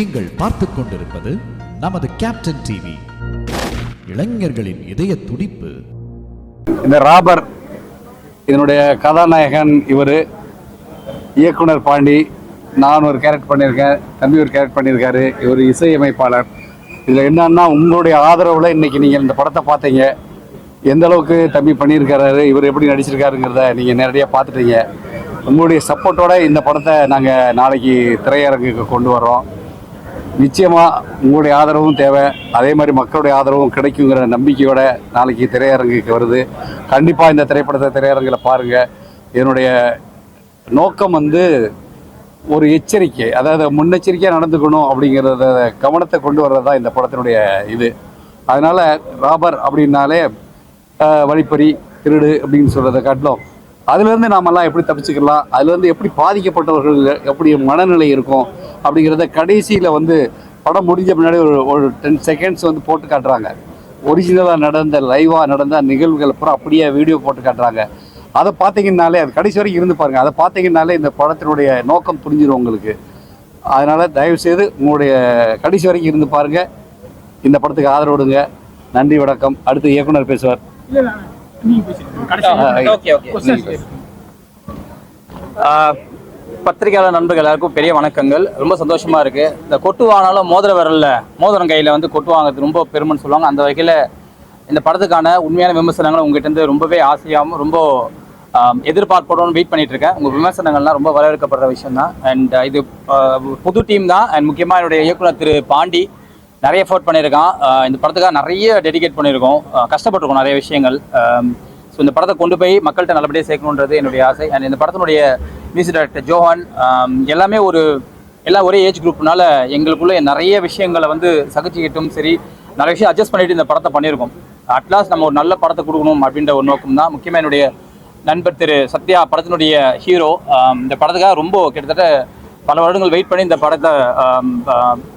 நீங்கள் பார்த்துக் கொண்டிருப்பது நமது கேப்டன் டிவி இளைஞர்களின் இதய துடிப்பு. இந்த ராபர் இதனுடைய கதாநாயகன் இவர் இயக்குனர் பாண்டி நான் ஒரு கேரக்டர் பண்ணியிருக்கேன் தம்பி ஒரு கேரக்ட் பண்ணியிருக்காரு இவர் இசையமைப்பாளர். இதில் என்னன்னா உங்களுடைய ஆதரவில் இன்னைக்கு நீங்கள் இந்த படத்தை பார்த்தீங்க. எந்த அளவுக்கு தம்பி பண்ணியிருக்காரு இவர் எப்படி நடிச்சிருக்காருங்கிறத நீங்கள் நேரடியாக பார்த்துட்டீங்க. உங்களுடைய சப்போர்ட்டோட இந்த படத்தை நாங்கள் நாளைக்கு திரையரங்குக்கு கொண்டு வரோம் நிச்சயமாக உங்களுடைய ஆதரவும் தேவை. அதே மாதிரி மக்களுடைய ஆதரவும் கிடைக்குங்கிற நம்பிக்கையோட நாளைக்கு திரையரங்குக்கு வருது. கண்டிப்பாக இந்த திரைப்படத்தை திரையரங்கில் பாருங்கள் என்னுடைய நோக்கம் வந்து ஒரு எச்சரிக்கை அதாவது முன்னெச்சரிக்கையாக நடந்துக்கணும் அப்படிங்கிறத கவனத்தை கொண்டு வர்றது தான் இந்த படத்தினுடைய இது. அதனால் ராபர் அப்படின்னாலே வழிப்பறி திருடு அப்படின்னு சொல்கிறத காட்டிலும் அதுலேருந்து நாமெல்லாம் எப்படி தப்பிச்சுக்கலாம் அதுலேருந்து எப்படி பாதிக்கப்பட்டவர்கள் எப்படி மனநிலை இருக்கும் அப்படிங்கிறத கடைசியில் வந்து படம் முடிஞ்ச முன்னாடி ஒரு ஒரு டென் செகண்ட்ஸ் வந்து போட்டு காட்டுறாங்க. ஒரிஜினலாக நடந்த லைவாக நடந்த நிகழ்வுகள் பூரா அப்படியே வீடியோ போட்டு காட்டுறாங்க. அதை பார்த்தீங்கன்னாலே அது கடைசி வரைக்கும் இருந்து பாருங்கள் அதை பார்த்தீங்கன்னாலே இந்த படத்தினுடைய நோக்கம் புரிஞ்சிடும் உங்களுக்கு. அதனால் தயவுசெய்து உங்களுடைய கடைசி வரைக்கும் இருந்து பாருங்கள் இந்த படத்துக்கு ஆதரவு விடுங்க நன்றி வணக்கம். அடுத்து இயக்குனர் பேசுவார். பத்திரிகையாளர் நண்பர்கள் எல்லாருக்கும் பெரிய வணக்கங்கள். ரொம்ப சந்தோஷமா இருக்கு. இந்த கொட்டு வாங்கினாலும் மோதிர விரல்ல மோதிரம் கையில வந்து கொட்டு வாங்குறது ரொம்ப பெருமைன்னு சொல்லுவாங்க. அந்த வகையில இந்த படத்துக்கான உண்மையான விமர்சனங்களை உங்ககிட்ட இருந்து ரொம்பவே ஆசையாகவும் ரொம்ப எதிர்பார்ப்போடும் வெயிட் பண்ணிட்டு இருக்கேன். உங்க விமர்சனங்கள்லாம் ரொம்ப வரவேற்கப்படுற விஷயம் தான் அண்ட் இது புது டீம் தான். அண்ட் முக்கியமா என்னுடைய இயக்குனர் திரு பாண்டி. நிறைய எஃபோர்ட் பண்ணியிருக்கான். இந்த படத்துக்காக நிறைய டெடிகேட் பண்ணியிருக்கோம். கஷ்டப்பட்டிருக்கோம் நிறைய விஷயங்கள். ஸோ இந்த படத்தை கொண்டு போய் மக்கள்கிட்ட நல்லபடியாக சேர்க்கணுன்றது என்னுடைய ஆசை. அண்ட் இந்த படத்தினுடைய மியூசிக் டைரக்டர் ஜோஹான் எல்லாமே ஒரு எல்லாம் ஒரே ஏஜ் குரூப்னால எங்களுக்குள்ளே நிறைய விஷயங்களை வந்து சகிச்சுக்கிட்டும் சரி நிறைய விஷயம் அட்ஜஸ்ட் பண்ணிட்டு இந்த படத்தை பண்ணியிருக்கோம். அட்லாஸ்ட் நம்ம ஒரு நல்ல படத்தை கொடுக்கணும் அப்படின்ற ஒரு நோக்கம் தான். முக்கியமாக என்னுடைய நண்பர் திரு சத்யா படத்தினுடைய ஹீரோ இந்த படத்துக்காக ரொம்ப கிட்டத்தட்ட பல வருடங்கள் வெயிட் பண்ணி இந்த படத்தை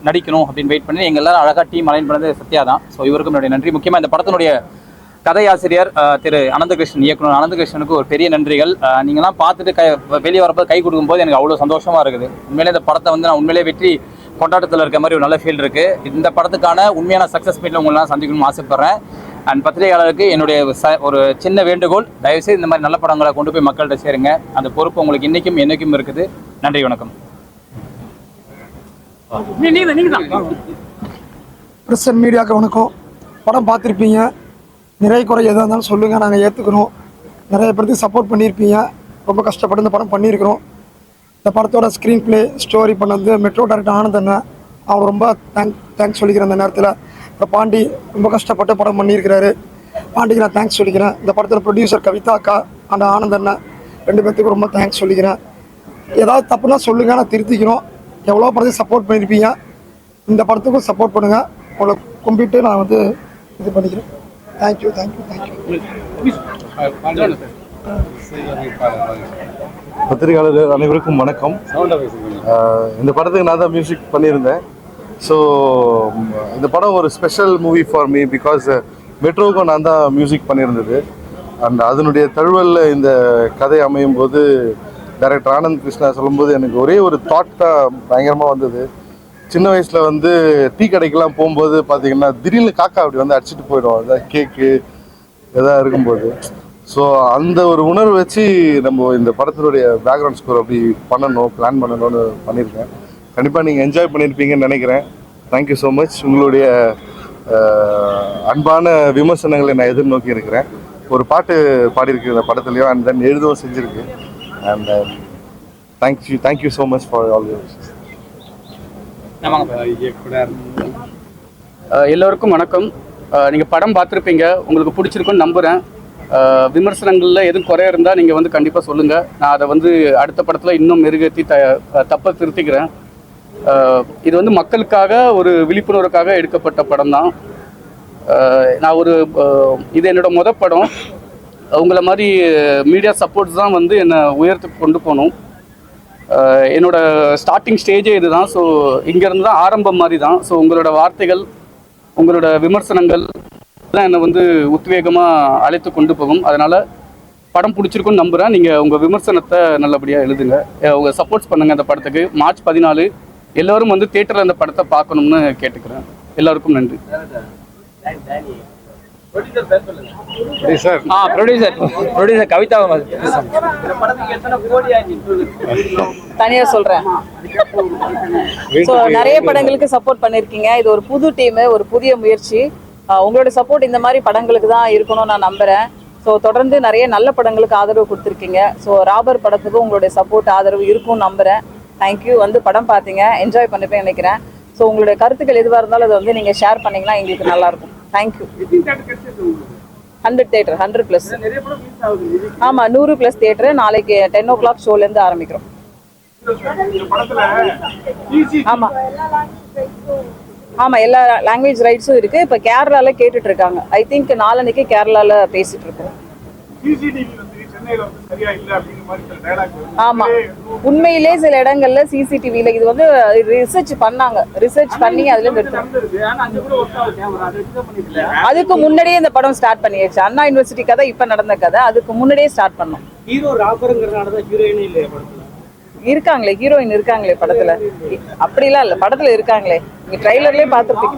நடிக்கணும் அப்படின்னு வெயிட் பண்ணி எங்கள் எல்லாரும் அழகாக டீம் அலைன் பண்ணது சத்யா தான். ஸோ இவருக்கும் என்னுடைய நன்றி. முக்கியமாக இந்த படத்தினுடைய கதையாசிரியர் ஆசிரியர் திரு அனந்தகிருஷ்ணன் இயக்குனர் அனந்தகிருஷ்ணனுக்கு ஒரு பெரிய நன்றிகள். நீங்களாம் பார்த்துட்டு கை வெளியே வரப்போ கை கொடுக்கும்போது எனக்கு அவ்வளோ சந்தோஷமாக இருக்குது. உண்மையிலே இந்த படத்தை வந்து நான் உண்மையிலே வெற்றி கொண்டாட்டத்தில் இருக்க மாதிரி ஒரு நல்ல ஃபீல் இருக்குது இந்த படத்துக்கான உண்மையான சக்ஸஸ் மீட்டில் உங்களெலாம் சந்திக்கணும்னு ஆசைப்பட்றேன். அண்ட் பத்திரிகையாளருக்கு என்னுடைய ச- ஒரு சின்ன வேண்டுகோள் தயவுசெய்து இந்த மாதிரி நல்ல படங்களை கொண்டு போய் மக்கள்கிட்ட சேருங்க. அந்த பொறுப்பு உங்களுக்கு இன்றைக்கும் என்றைக்கும் இருக்குது. நன்றி வணக்கம். ப்ரெஸ் மீடியாக்கு மீடியாவுக்கு வணக்கம் படம் பார்த்துருப்பீங்க. நிறைய குறை எதாக இருந்தாலும் சொல்லுங்கள் நாங்கள் ஏற்றுக்கிறோம் நிறைய பேருக்கு சப்போர்ட் பண்ணியிருப்பீங்க ரொம்ப கஷ்டப்பட்டு இந்த படம் பண்ணியிருக்கிறோம் இந்த படத்தோட ஸ்க்ரீன் ப்ளே ஸ்டோரி பண்ணது மெட்ரோ டேரக்டர் ஆனந்த் அண்ணன். அவர் ரொம்ப தேங்க் தேங்க்ஸ் சொல்லிக்கிறேன் அந்த நேரத்தில். இப்போ பாண்டி ரொம்ப கஷ்டப்பட்டு படம் பண்ணியிருக்கிறாரு பாண்டிக்கு நான் தேங்க்ஸ் சொல்லிக்கிறேன். இந்த படத்தில் ப்ரொடியூசர் கவிதா அக்கா அந்த ஆனந்த் அண்ணன். ரெண்டு பேர்த்துக்கும் ரொம்ப தேங்க்ஸ் சொல்லிக்கிறேன். ஏதாவது தப்புனா சொல்லுங்கள் நான் திருத்திக்கிறோம். எவ்வளோ படத்தையும் சப்போர்ட் பண்ணியிருப்பீங்க? இந்த படத்துக்கும் சப்போர்ட் பண்ணுங்கள் உங்களை கும்பிட்டு நான் வந்து இது பண்ணிக்கிறேன். தேங்க்யூ தேங்க்யூ தேங்க்யூ பத்திரிகையாளர் அனைவருக்கும் வணக்கம். இந்த படத்துக்கு நான் தான் மியூசிக் பண்ணியிருந்தேன். ஸோ இந்த படம் ஒரு special movie for me because மெட்ரோவுக்கும் நான் தான் மியூசிக் பண்ணியிருந்தது. அண்ட் அதனுடைய தழுவலில் இந்த கதை அமையும் போது டைரக்டர் ஆனந்த் கிருஷ்ணா சொல்லும்போது எனக்கு ஒரே ஒரு தாட் தான் பயங்கரமாக வந்தது. சின்ன வயசில் வந்து டீ கடைக்கெல்லாம் போகும்போது பார்த்தீங்கன்னா திடீர்னு காக்கா அப்படி வந்து அடிச்சிட்டு போயிடும். அதான் கேக்கு எதாவது இருக்கும்போது. ஸோ அந்த ஒரு உணர்வு வச்சு நம்ம இந்த படத்தினுடைய பேக்ரவுண்ட் ஸ்கோர் அப்படி பண்ணணும் பிளான் பண்ணணும்னு பண்ணியிருக்கேன். கண்டிப்பாக நீங்கள் என்ஜாய் பண்ணியிருப்பீங்கன்னு நினைக்கிறேன். தேங்க்யூ ஸோ மச் உங்களுடைய அன்பான விமர்சனங்களை நான் எதிர்நோக்கி இருக்கிறேன். ஒரு பாட்டு பாடியிருக்கு இந்த படத்துலையும் அண்ட் தென் எழுதவும் செஞ்சுருக்கு. And thank you thank you so much for all எல்லோருக்கும் வணக்கம். அஹ் நீங்க படம் பார்த்துருப்பீங்க. உங்களுக்கு பிடிச்சிருக்குன்னு நம்புறேன். அஹ் விமர்சனங்கள்ல எதுவும் குறை இருந்தால் நீங்கள் வந்து கண்டிப்பாக சொல்லுங்க. நான் அதை வந்து அடுத்த படத்தில் இன்னும் மெருகேற்றி த தப்பை திருத்திக்கிறேன். இது வந்து மக்களுக்காக ஒரு விழிப்புணர்வுக்காக எடுக்கப்பட்ட படம் தான் நான் ஒரு இது என்னோட முத படம். உங்களை மாதிரி மீடியா சப்போர்ட்ஸ் தான் வந்து என்னை உயரத்துக்கு கொண்டு போகணும். என்னோட ஸ்டார்டிங் ஸ்டேஜே இதுதான். ஸோ இங்கேருந்து தான் ஆரம்பம் மாதிரி தான். ஸோ உங்களோட வார்த்தைகள் உங்களோட விமர்சனங்கள் தான் என்னை வந்து உத்வேகமாக அழைத்து கொண்டு போகும். அதனால் படம் பிடிச்சிருக்குன்னு நம்புகிறேன் நீங்கள் உங்கள் விமர்சனத்தை நல்லபடியாக எழுதுங்க. உங்கள் சப்போர்ட்ஸ் பண்ணுங்கள் அந்த படத்துக்கு. மார்ச் பதினாலு எல்லோரும் வந்து தேட்டரில் அந்த படத்தை பார்க்கணும்னு கேட்டுக்கிறேன். எல்லாருக்கும் நன்றி. ஆ ப்ரொடியூசர் ப்ரொடியூசர் கவிதா தனியா சொல்றேன். ஸோ நிறைய படங்களுக்கு சப்போர்ட் பண்ணிருக்கீங்க. இது ஒரு புது டீம் ஒரு புதிய முயற்சி. உங்களோட சப்போர்ட் இந்த மாதிரி படங்களுக்கு தான் இருக்கணும்னு நான் நம்புறேன். ஸோ தொடர்ந்து நிறைய நல்ல படங்களுக்கு ஆதரவு கொடுத்துருக்கீங்க. ஸோ ராபர் படத்துக்கும் உங்களுடைய சப்போர்ட் ஆதரவு இருக்கும்னு நம்புறேன். தேங்க்யூ வந்து படம் பார்த்தீங்க. என்ஜாய் பண்ணிப்பேன் நினைக்கிறேன். ஸோ உங்களுடைய கருத்துக்கள் எதுவாக இருந்தாலும் அதை வந்து நீங்கள் ஷேர் பண்ணீங்கன்னா எங்களுக்கு நல்லா இருக்கும். Thank you hundred theatre hundred plus ஆமாம் நூறு ப்ளஸ் தேட்டர் நாளைக்கு டென் ஓ கிளாக் ஷோலேருந்து ஆரம்பிக்கிறோம். ஆமா. ஆமா எல்லா லாங்குவேஜ் ரைட்ஸும் இருக்கு. இப்ப கேரளால கேட்டுட்டு இருக்காங்க. ஐ திங்க் நாளன்னைக்கு கேரளால பேசிட்டு இருக்கோம். ஆமா. உண்மையிலே சில இடங்கள்ல சிசிடிவில இது வந்து ரிசர்ச் பண்ணாங்க. ரிசர்ச் பண்ணி அதுல இருந்து அதுக்கு முன்னாடியே இந்த படம் ஸ்டார்ட் பண்ணியாச்சு. அண்ணா யூனிவர்சிட்டி கதை இப்ப நடந்த கதை. அதுக்கு முன்னாடியே ஸ்டார்ட் பண்ணோம். ஹீரோ ராபருங்கிறனால தான் ஹீரோயினே இல்லையா படத்துல? இருக்காங்களே ஹீரோயின் இருக்காங்களே படத்துல? அப்படிலாம் இல்ல படத்துல இருக்காங்களே. நீங்க ட்ரைலர்லயே பாத்துருப்பீங்க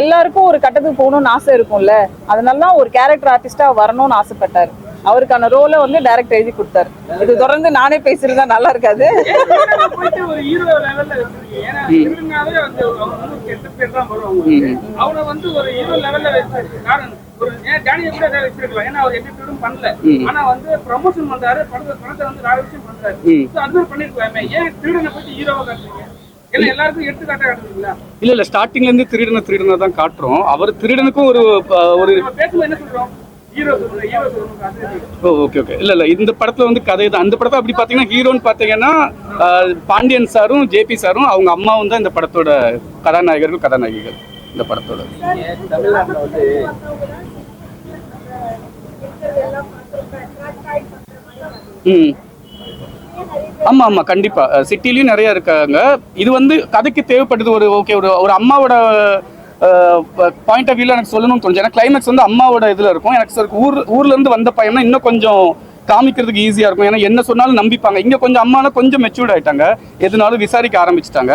எல்லாருக்கும் ஒரு கட்டத்துக்கு போகணும்னு ஆசை இருக்கும்ல. அதனால தான் ஒரு கேரக்டர் ஆர்டிஸ்டா வரணும்னு ஆசைப்பட்டாரு. அவருக்கான ரோலை வந்து டைரக்ட் எழுதி கொடுத்தாரு. இது தொடர்ந்து நானே பேசியிருந்தா நல்லா இருக்காது. இல்ல இல்ல ஸ்டார்டிங்ல இருந்து திருடனை திருடனை தான் காட்டுறோம். அவர் திருடனுக்கும் ஒரு ஒரு ஓ ஓகே ஓகே இல்ல இல்ல இந்த படத்துல வந்து கதை தான். அந்த படத்தை அப்படி பாத்தீங்கன்னா ஹீரோன்னு பாத்தீங்கன்னா அஹ், பாண்டியன் சாரும் ஜேபி சாரும் அவங்க அம்மாவும் தான் இந்த படத்தோட கதாநாயகர்கள் கதாநாயகிகள் இந்த படத்தோட. தமிழ்நாட்டுல வந்து ம். ஆமா ஆமா கண்டிப்பா. சிட்டிலையும் நிறைய இருக்காங்க. இது வந்து கதைக்கு தேவைப்படுது ஒரு ஓகே ஒரு ஒரு அம்மாவோட பாயிண்ட் ஆஃப் வியூல எனக்கு சொல்லணும்னு தோணுச்சு. ஏன்னா கிளைமேக்ஸ் வந்து அம்மாவோட இதுல இருக்கும். எனக்கு சார் ஊர் ஊர்ல இருந்து வந்த பையனா இன்னும் கொஞ்சம் காமிக்கிறதுக்கு ஈஸியா இருக்கும். ஏன்னா என்ன சொன்னாலும் நம்பிப்பாங்க. இங்க கொஞ்சம் அம்மானா கொஞ்சம் மெச்சூர்ட் ஆயிட்டாங்க. எதுனாலும் விசாரிக்க ஆரம்பிச்சிட்டாங்க.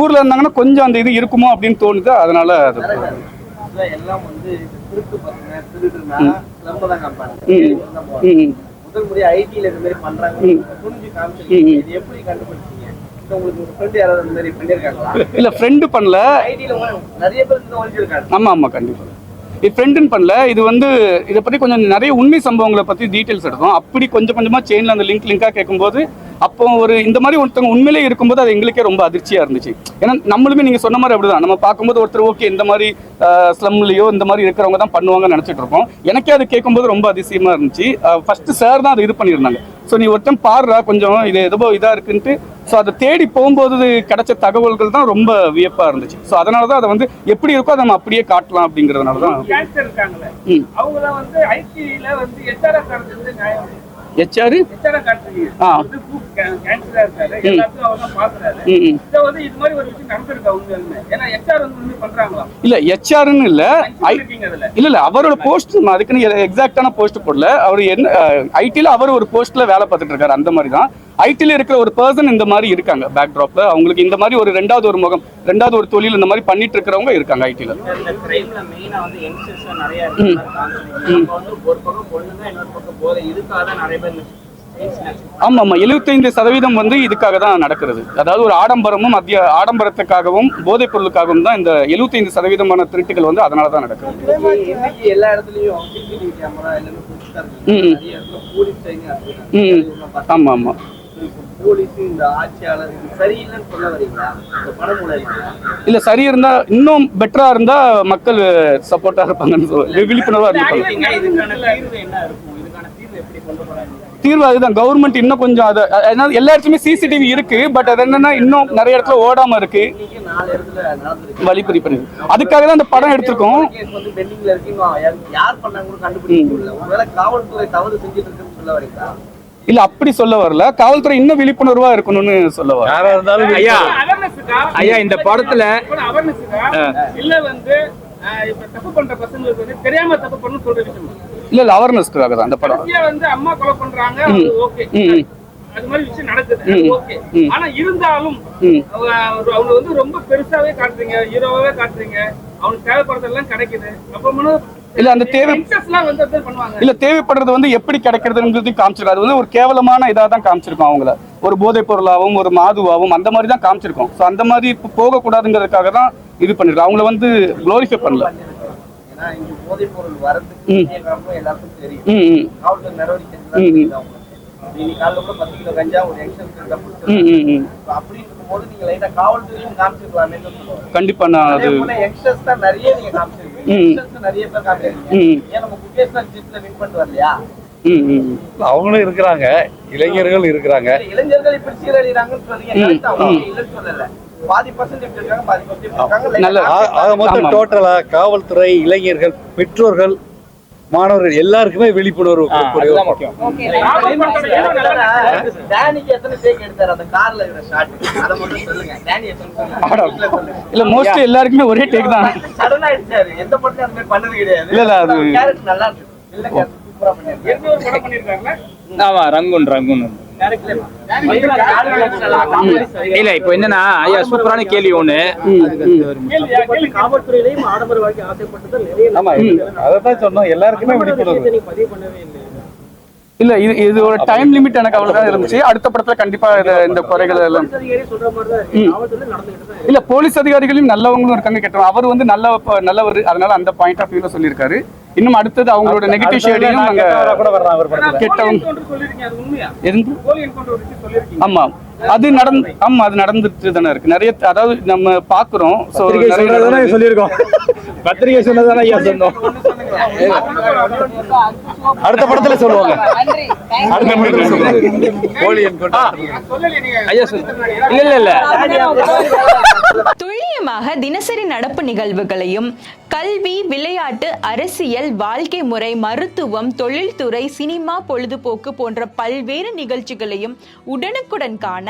ஊர்ல இருந்தாங்கன்னா கொஞ்சம் அந்த இது இருக்குமோ அப்படின்னு தோணுது. அதனால அது எல்லாம் வந்து திருட்டு பசங்க திருடுனா தான் முதல் முறையா ஐடில இந்த மாதிரி பண்றாங்க. புரிஞ்சு காமிச்சிருக்கீங்க இது எப்படி கண்டுபிடிச்சீங்க இல்ல ஃப்ரெண்ட் பண்ணல. ஆமா ஆமா கண்டிப்பா. இது ஃப்ரெண்டுன்னு பண்ணல. இது வந்து இதை பத்தி கொஞ்சம் நிறைய உண்மை சம்பவங்களை பத்தி டீட்டெயில்ஸ் எடுத்தோம். அப்படி கொஞ்சம் கொஞ்சமா செயின்ல அந்த லிங்க் லிங்கா கேட்கும்போது அப்போ ஒரு இந்த மாதிரி ஒருத்தவங்க உண்மையிலே இருக்கும்போது அது எங்களுக்கே ரொம்ப அதிர்ச்சியா இருந்துச்சு. ஏன்னா நம்மளுமே நீங்க சொன்ன மாதிரி அப்படிதான். நம்ம பார்க்கும்போது ஒருத்தர் ஓகே இந்த மாதிரி ஸ்லம்லயோ இந்த மாதிரி இருக்கிறவங்க தான் பண்ணுவாங்கன்னு நினைச்சிட்டு இருப்போம் எனக்கே அது கேட்கும்போது ரொம்ப அதிசயமா இருந்துச்சு. ஃபர்ஸ்ட் சார் தான் அதை இது பண்ணியிருந்தாங்க. ஸோ நீ ஒருத்தன் பாடுறா கொஞ்சம் இது எதுவோ இதா இருக்குன்ட்டு. ஸோ அதை தேடி போகும்போது கிடைச்ச தகவல்கள் தான் ரொம்ப வியப்பா இருந்துச்சு. ஸோ அதனால தான் அதை வந்து எப்படி இருக்கோ அதை நம்ம அப்படியே காட்டலாம் அப்படிங்கிறதுனால தான் ஹெச்ஆர் ஆ. இல்ல ஹெச்ஆர்னு இல்ல. இல்ல இல்ல அவரோட போஸ்ட் அதுக்குன்னு எக்ஸாக்டான போஸ்ட் போடல. அவர் என்ன ஐடில அவர் ஒரு போஸ்ட்ல வேலை பார்த்துட்டு இருக்காரு. அந்த மாதிரி தான். ஐடில இருக்கிற ஒரு பர்சன் இந்த மாதிரி இருக்காங்க பேக் ட்ராப்ல அவங்களுக்கு இந்த மாதிரி ஒரு ரெண்டாவது ஒரு முகம் ரெண்டாவது ஒரு தொழில் இந்த மாதிரி பண்ணிட்டு இருக்கிறவங்க இருக்காங்க ஐடில இந்த கிரைம்ல மெயினா வந்து யங்ஸ்டர்ஸ் நிறைய இருக்கு இப்போ வந்து ஒரு பக்கம் பொண்ணு தான் இன்னொரு பக்கம் போதை. இதுக்காக தான் நிறைய பேர் ஆமா ஆமா எழுபத்தைந்து சதவீதம் வந்து இதுக்காக தான் நடக்கிறது. அதாவது ஒரு ஆடம்பரமும் மத்திய ஆடம்பரத்துக்காகவும் போதைப் பொருளுக்காகவும் தான் இந்த எழுபத்தைந்து சதவீதமான திருட்டுகள் வந்து அதனால தான் நடக்குது. எல்லா இடத்துலயும் ம், ம். நிறைய இடத்துல போலீஸ் இந்த ஆட்சியாளர் சரியில்லைன்னு சொல்ல வரீங்களா? இந்த படம் மூலமா? இல்ல சரி இருந்தா இன்னும் பெட்டரா இருந்தா மக்கள் சப்போர்ட்டா இருப்பாங்கன்னு சொல்ல விழிப்புணர்வா இருப்பாங்க தீர்வு அதுதான். கவர்மெண்ட் இன்னும் கொஞ்சம் அதை அதனால எல்லா இடத்துலயுமே சிசிடிவி இருக்கு பட் அது என்னன்னா இன்னும் நிறைய இடத்துல ஓடாம இருக்கு. வழிப்பறி பண்ணி அதுக்காக தான் அந்த படம் எடுத்திருக்கோம். யார்- பண்ணாங்க காவல்துறை தவறு செஞ்சுட்டு இருக்குன்னு சொல்ல வரீங்களா? இல்ல அப்படி சொல்ல வரல. காவல்துறை இன்னும் விழிப்புணர்வா இருக்கணும்னு சொல்ல வர யாரா இருந்தாலும் ஐயா ஐயா இந்த படத்துல இல்ல வந்து தப்பு பண்ற பசங்களுக்கு வந்து தெரியாம தப்பு பண்ணு சொல்ற விஷயம் இல்ல. இல்ல அவேர்னஸ்க்காக தான் அந்த படம். வந்து அம்மா கொலை பண்றாங்க. ஓகே. அது மாதிரி விஷயம் நடக்குது. ஓகே. ஆனா இருந்தாலும் அவங்க அவங்க வந்து ரொம்ப பெருசாவே காட்டுறீங்க ஹீரோவாவே காட்டுறீங்க. அவனுக்கு தேவைப்படுறதெல்லாம் கிடைக்குது. அப்ப இல்ல, அந்த தேவை- இல்ல தேவைப்படுறது வந்து எப்படி கிடைக்கிறதுங்கிறது காமிச்சிருக்கோம் அது வந்து ஒரு கேவலமான இதாக தான் காமிச்சிருக்கோம் அவங்கள. ஒரு போதைப் பொருளாகவும் ஒரு மாதுவாகவும் அந்த மாதிரி தான் காமிச்சிருக்கோம். ஸோ அந்த மாதிரி இப்போ போகக்கூடாதுங்கிறதுக்காக தான் இது பண்ணிருக்கோம் அவங்கள வந்து க்ளோரிஃபை பண்ணல. கண்டிப்பா நான் அதே அவங்களும் இருக்கிறாங்க. இளைஞர்கள் இருக்கிறாங்க. இளைஞர்கள் இப்படி சீரழிறாங்கன்னு நல்ல- ஆக மொத்தம். டோட்டலா காவல்துறை இளைஞர்கள் பெற்றோர்கள் மாணவர்கள் எல்லாருக்குமே விழிப்புணர்வு இல்ல மோஸ்ட்லி எல்லாருக்குமே ஒரே டேக் தான். சடனா அடிச்சாரு எந்த படத்தையும் அந்த மாதிரி பண்ணது கிடையாது. இல்ல, இல்ல, அது- ஆமா ரங்குன் ரங்குன். இல்ல இப்போ என்னன்னா ஐயா சூப்பரான கேள்வி ஒண்ணு. காவல்துறையிலையும் ஆடம்பர வாழ்க்கை ஆசைப்பட்டது அதான் சொன்னோம். எல்லாருக்குமே விழிப்புணர்வு. நீ பதிவு பண்ணவே இல்லை இல்ல இது இது ஒரு டைம் லிமிட் எனக்கு அவ்வளவுதான் இருந்துச்சு. அடுத்த படத்துல கண்டிப்பா இந்த குறைகள் எல்லாம் இல்ல போலீஸ் அதிகாரிகளும் நல்லவங்களும் இருக்காங்க கெட்டவங்க. அவர் வந்து நல்ல நல்லவர் அதனால அந்த பாயிண்ட் ஆஃப் வியூல சொல்லியிருக்காரு. இன்னும் அடுத்தது அவங்களோட நெகட்டிவ் ஷேடையும் நாங்க கெட்டவங்க ஆமா. அது நடந்து ஆமா அது நடந்துட்டு தானே இருக்கு. நிறைய அதாவது நம்ம பாக்குறோம் சோ சொல்லியிருக்கோம். பத்திரிகை சொன்னதானே ஐயா சொன்னோம். அடுத்த படத்துல சொல்லுவாங்க. அடுத்த படத்துல சொல்லுவாங்க. ஐயா சொல்லு இல்ல இல்ல. துல்லியமாக தினசரி நடப்பு நிகழ்வுகளையும் கல்வி விளையாட்டு அரசியல் வாழ்க்கை முறை மருத்துவம் தொழில்துறை சினிமா பொழுதுபோக்கு போன்ற பல்வேறு நிகழ்ச்சிகளையும் உடனுக்குடன் காண